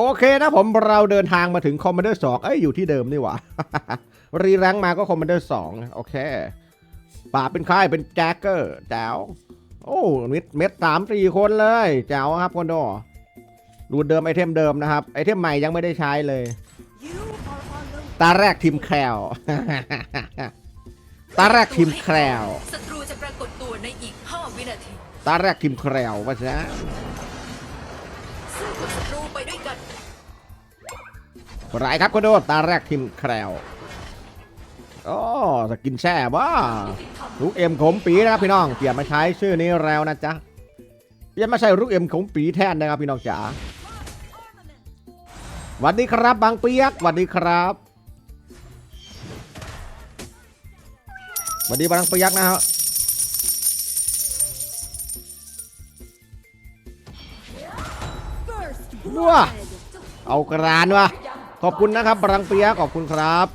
โอเคนะผมเราเดินทางมาถึงคอมมานเดอร์สองเอ้ยอยู่ที่เดิมนี่หว่า รีแรงค์มาก็คอมมานเดอร์สองโอเคป่าเป็นค่ายเป็นแจ็คเกอร์แจ๋วโอ้เม็ดเม็ดสามสี่คนเลยแจ๋วครับคนโดรูดเดิมไอเทมเดิมนะครับ ไอเทมใหม่ยังไม่ได้ใช้เลย ตาแรกทีมแคลตาแรกทีมแคลศัตรูจะปรากฏตัวในอีก5วินาที ตาแรกทีมแคลว่าซะ ไรครับคนโดตาแรกทีมแคลโอ้สกินแช่บ้าลูกเอ็มขมปีนะครับพี่น้อง เปลี่ยนมาใช้ชื่อนี้แล้วนะจ๊ะ เปลี่ยนมาใช้ลูกเอ็มขมปีแทนนะครับพี่น้องจ๋าสวัสดีครับบางเปียกสวัสดีครับสวัสดีบางเปียกนะครับว้าเอากระดานวะ ขอบคุณนะครับบรังเปียกขอบคุณครับ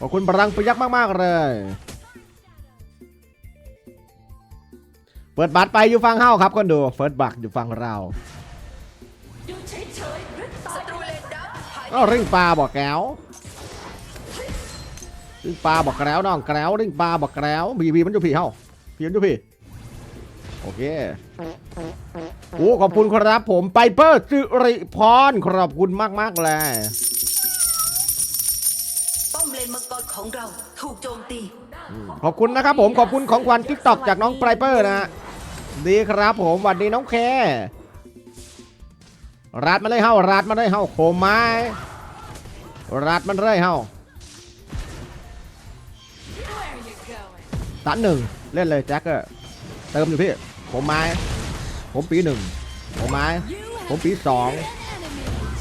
ขอบคุณบรังเปียกมากๆเลย เปิดบัตรไปอยู่ฟังเฮ้าครับคนดูเฟิร์สบักอยู่ฟังเราก็ริ่งปลาบอกแก้วริ่งปลาบอกแก้วน้องแก้วริ่งปลาบอกแก้วบีบีมันอยู่พี่เฮ้าพี่มันอยู่พี่ อเคโอ้ขอบคุณครับผมไปเปอร์สิริพรขอบคุณมากมากๆเลยป้อมเลนมังกรของเราถูกโจมตีขอบคุณนะครับผมขอบคุณของขวัญทิกตอกจากน้องไปเปอร์นะดีครับผมสวัสดีน้องแครัดมาเลยเฮ้ารัดมาเลยเฮ้าโคมไม้รัดมันเลยเฮ้าตันหนึ่งเล่นเลยแจ็คเกอร์เติมอยู่พี่ ผมไม้ ผมปีหนึ่ง ผมไม้ ผมปีสอง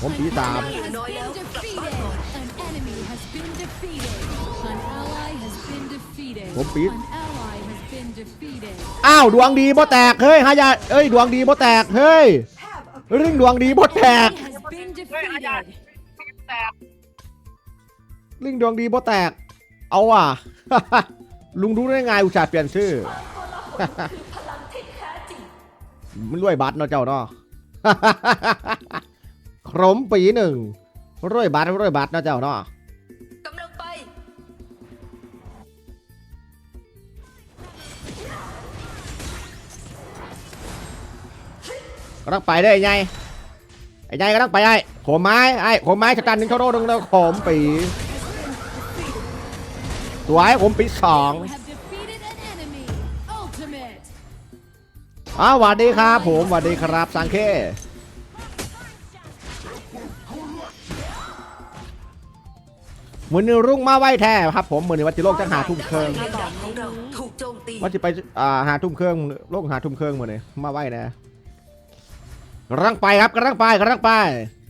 ผมปีสามเหลือน้อยแล้วกลับบ้าว ดวงดีบ่แตก เฮ้ยฮายาเอ้ย ดวงดีบ่แตก เฮ้ยเรื่องดวงดีบ่แตกเรื่องดวงดีบ่แตก เอาว่ะ ลุงรู้ได้ไงอุตส่าห์เปลี่ยนชื่อ รวยบัตรเนาะเจ้าเนาะขรมปีหนึ่งรวยบัตรรวยบัตรเนาะเจ้าเนาะกำลังไปก็ต้องไปได้ไงไอ้ไงก็ต้องไปไอ้โขมไม้ไอ้โขมไม้ชะกันหนึ่งเท่าโดหนึ่งแล้วโขมปีสวยโขมปีสอง อ้าวสวัสดีครับผมสวัสดีครับสังเคมือนึงรุ่งมาไหวแท้ครับผมมือนี้วัดจิโลกจะหาทุ่มเครื่องเลนดับของเราถูกโจมตีว่าจะไปอ่าหาทุ่มเครื่องโลกหาทุ่มเครื่องมือนี้มาไหวนะกำลังไปครับกำลังไปกำลังไป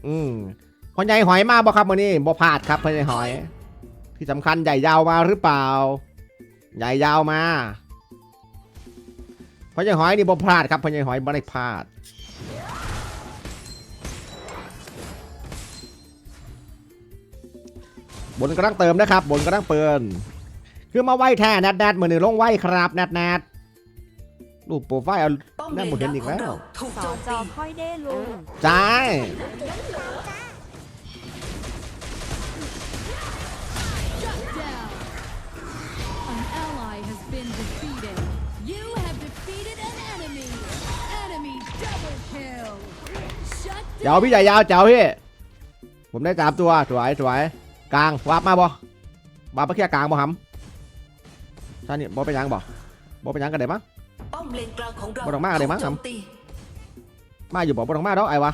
อืมพ่อใหญ่หอยมาบ่ครับมือนี้บ่พลาดครับพ่อใหญ่หอย ที่สำคัญใหญ่ยาวมาหรือเปล่า ใหญ่ยาวมา พ่อใหญ่หอยนี่บ่พลาดครับพ่อใหญ่หอยบ่ได้พลาด บนกำลังเติมนะครับ บนกำลังเปินคือมาไหวแท้นัดนัดมือหนึ่งลงไหวครับนัดนัดรูปโปรไฟล์เอาป้อมนั่เลนนบ่เห็ดันบอีกของแล้วเราถูกสโจอมจอตีค่อยได้ลุงใช่ Shut จ้า down. พี่ใหญ่ยาวเจ้าพี่ ผมได้สามตัวสวยสวยกลางวาบมาบ่วาบมาแค่กลางบ่หำท่านนี่บ่ไปนหยังบ่บ่ไปนหยังกันได้มั้งป้อมเลนกลางของเราบ่ต้องมาเลยมั้งถูกโจมตีมาอยู่บ่บ่ต้องมาดอกไอ้วะ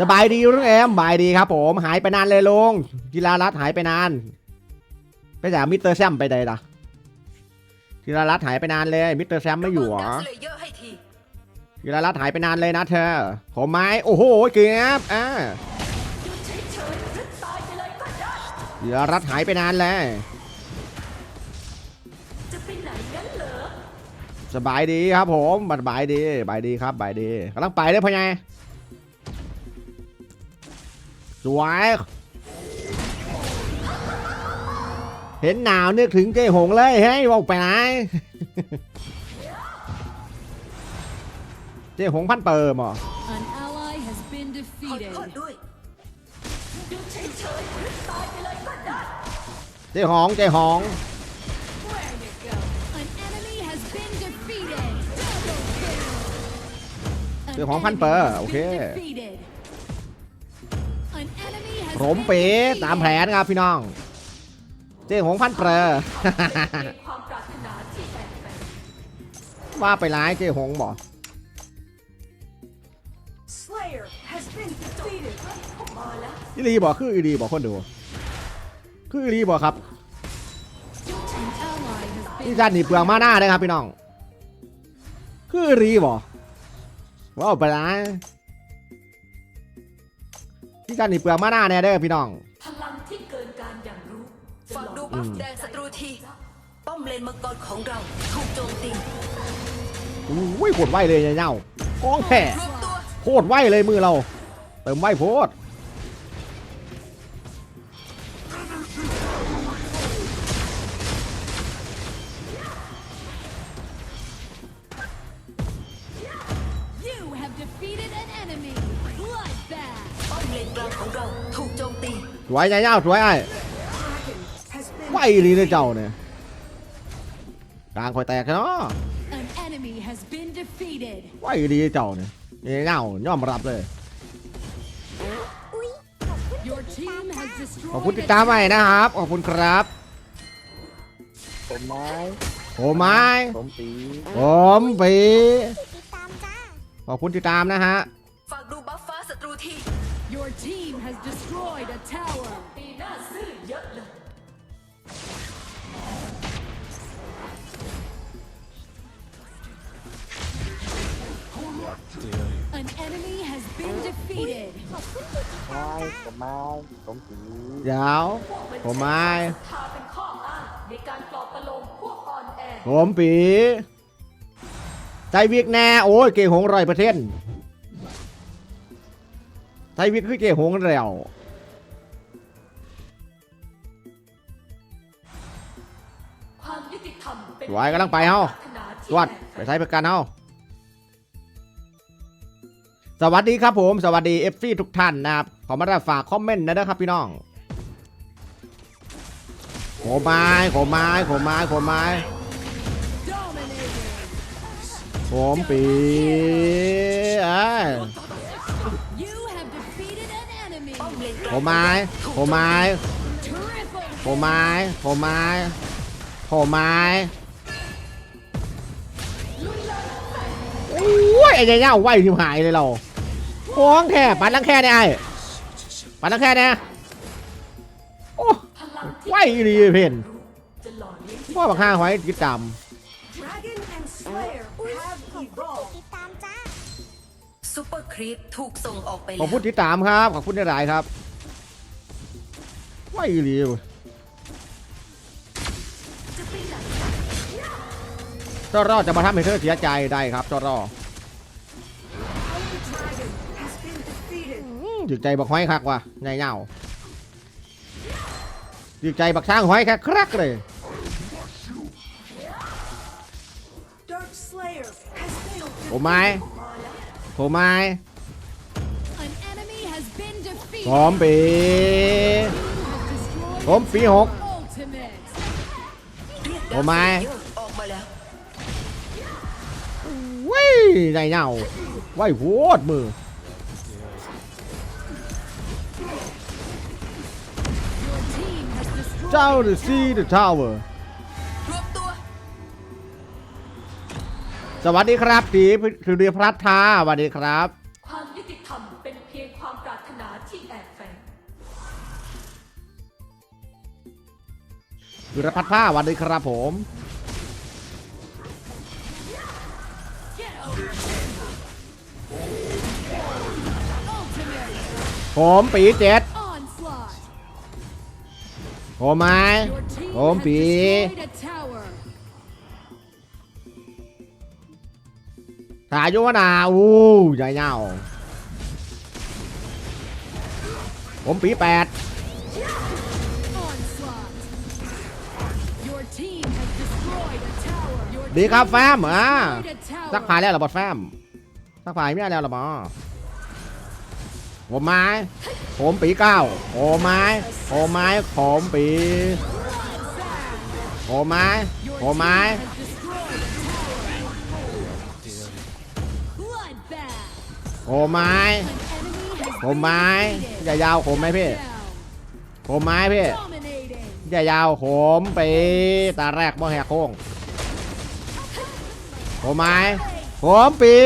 สบายดีลุงแอมสบายดีครับผมหายไปนานเลยลุงกีฬารัตน์หายไปนานไปจากมิสเตอร์แซมไปใดล่ะกีฬารัตน์หายไปนานเลยมิสเตอร์แซมไม่อยู่เหรอ ยอร์ให้ทีกีฬารัตหายไปนานเลยนะเธอขอไม้ โอ้โหเก็บอ่ากีฬารัตหายไปนานเลยจะไปไหนงั้นเหรอสบายดีครับผมสบายดีสบายดีครับสบายดีกำลังไปเลยพ่อไงสวยเห็นหนาวนึกถึงเจ๊หงเลยเฮ้ยบอกไปไหน เจ๊หงพันเปิมเหรอ An ally has been ขอ defeated. โทษด้วยหยุดเฉยๆหรือตายไปเลยก็ได้ เจ๊หงเจ๊หง Where you go An enemy has been defeated. Double kill. An เจ๊หงพันเปิม enemy has โอเค been defeated. An enemy has ผม been เป๋ตามแผ defeated. นครับพี่น้อง เจ๊หงพันเปรอความปรารถนาที่แปลกแปลกว่าไปร้ายเจ๊หงบอก อีรีบอกคืออีรีบอกคนดู คืออีรีบอกครับ An ally has ที่ been จันนี่เปลืองมาหน้าเลยครับพี่น้อง คืออีรีบอกว่าไปร้ายที่จันนี่เปลืองมาหน้าแน่เด้อพี่น้องพลังที่เกินการอย่างรู้ฟังดูบัฟแดงศัตรูทีป้อมเลนมังกรของเราถูกโจมตีอุ้ยโคตรไวเลยเนี่ยเน่าก้องแผ่รวมตัวโคตรไวเลยมือเรา เติมไวโพด สวยเนี่ยเน่าสวยไอ้ไวอีรีเลยเจ้าเนี่ยกลางคอยแตกเนาะ An enemy has been defeated. ไวอีรีเจ้าเนี่ยเนี่ยเน่ายอมรับเลย Your team has destroyed ขอบคุณติดตามใหม่นะครับขอบคุณครับผมไม้โอ้ไม้ผมตีผมปีติดตามจ้าขอบคุณติดตามนะฮะ team has destroyed a tower. ปีหน้าซื่อเยอะเลย An enemy has been defeated. ไม้ผมไม้ผมตีเดี๋ยว ผมไม้ทาเป็นข้ออ้างในการปลอบประโลมพวกอ่อนแอ ผมปี ใจวิกแน่ โอ้ย เก่งหงร้อยเปอร์เซ็นต์ ใจวิกคือเก่งหงแล้วความยุติธรรมเป็นสวยกำลังไปเฮาปรารถนาที่สวัสดแปลกไปใช้ประกันเฮาสวัสดีครับผม สวัสดีเอฟซีทุกท่านนะครับ ขอมาได้ฝากคอมเมนต์นะครับพี่น้องโขไม้โขไม้โขไม้โขไม้ Dominating. ผมปีเอ้ ป้อมเลนกลางผมไม้ผมไม้ Triple ผมไม้ผมไม้ผมไม้โอ้ยไอ้เนี่ยไหวทิมหายเลยเราโค้งแค่ปัดลังแค่เนี่ยไอ้ปัดลังแค่เนี่ยโอ้พลังที่ไหวดีเพ่นจะหล่อเลี้ยงพ่อบักข้างไว้กิจกรรม Dragon and Slayer have ติ evolved ดตามจ้าซูเปอร์ครีปถูกส่งออกไปขแล้อบวคุณที่ตามครับ ขอบคุณหลายๆครับ ไหวดีเว้ยเจ้ารอดจะมาทำให้เธอเสียใจได้ครับเจ้ารอดอืมถึกใจบักห้อยคักว่ะไงเงาถึกใจบักช้างห้อยคักครักเลย Dark Slayer has failed ผมไม้ผมไม้ An enemy has been defeated. ผมปี You have destroyed ผมฟีหกโอ้ไม่ว้ยได้เน่าว้ายโวดมือเจ้า the sea the เวอร์สวัสดีครับตีคือเรียพรัตธาสวัสดีครับ วิรพัดผ้าวันนี้ครับผม ผมปีเจ็ดผมไหมผมปีขายยุวนาอู้ใหญ่เงาผมปีแปด ดีครับ team แฟมอะ destroyed a tower. สักพายแล้วเหรอบอสแฟมสักพายไม่ได้แล้วเหรอบอผมไม้ผมปีเก้าโอไม้โอไม้ผมปีโอไม้โอไม้ Has destroyed a tower. Bloodbath. โอไม้ An enemy has ผมไม้ been อย่ายาวผมไหมพี่ down. ผมไม้พี่ Dominating. อย่ายาวผมปีตาแรกบ่แหกโค้งผมไม้ผมปี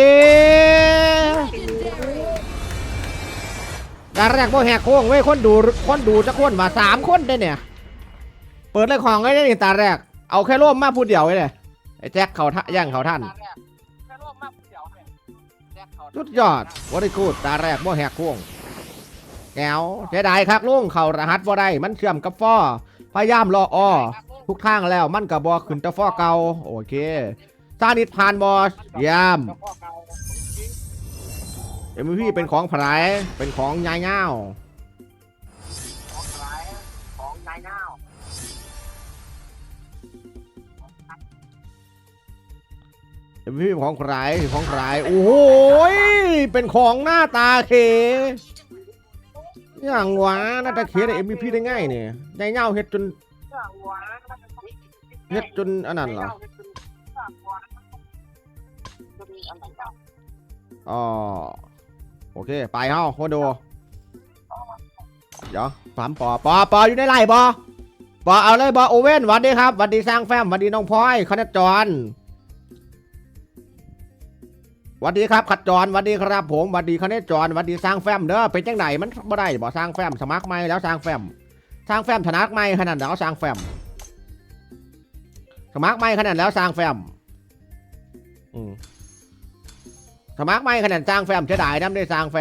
ตาแรกบ่แหกโค้งเว้ยคนดูคนดูจะคนว่าสามคนได้เนี่ย เปิดเลยของไว้ได้นี่ตาแรก เอาแค่ร่มมาพูดเดียวไว้เลยไอ้แจ็คเขาท่าย่างเขาท่านสุดยอดวอได้กูดตาแรกบ่แหกโค้งแก้วเสียดายครับลุงเขารหัสบ่ได้มันเชื่อมกับฟอ พยายามรออทุกทางแล้วมันกับบอขึ้นต่ฟอเก่าโอเคซานิดผ่านบอสยี่ยมเอ็มพีเป็นของผายเป็นของยายเง่าของนายเงาเอ็มพีเป็นของใครของใครโอ้โหยเป็นของหน้าตาเค อย่างหวาน้าตาเคได้เอ็มพีได้ง่ายเนี่ยยายเง่าเฮ็ดจนเฮ็ดจนอันนั้นเหรออ๋อโอเค ไปเฮาโคโดเดี๋ยวสามปอปอปออยู่ในไร่ปอปอเอาเลยบอโอเว่นหวัดดีครับหวัดดีสร้างแฟมหวัดดีน้องพลอยคณจรห วัสดีครับขัดจรหวัสดีครับผมวัสดีคณจรหวัสดีสร้างแฟมเด้อเป็นจังไหนมันบ่ได้บ่สร้างแฟมสมัครใหม่แล้วสร้างแฟมสร้างแฟมถนัดใหม่ขนาดแล้วสร้างแฟมสมัครใหม่ขนาดแล้วสร้างแฟมอืมสมัครไม่ขนาดสร้างแฟมจะได้น้ำได้สร้างแฟม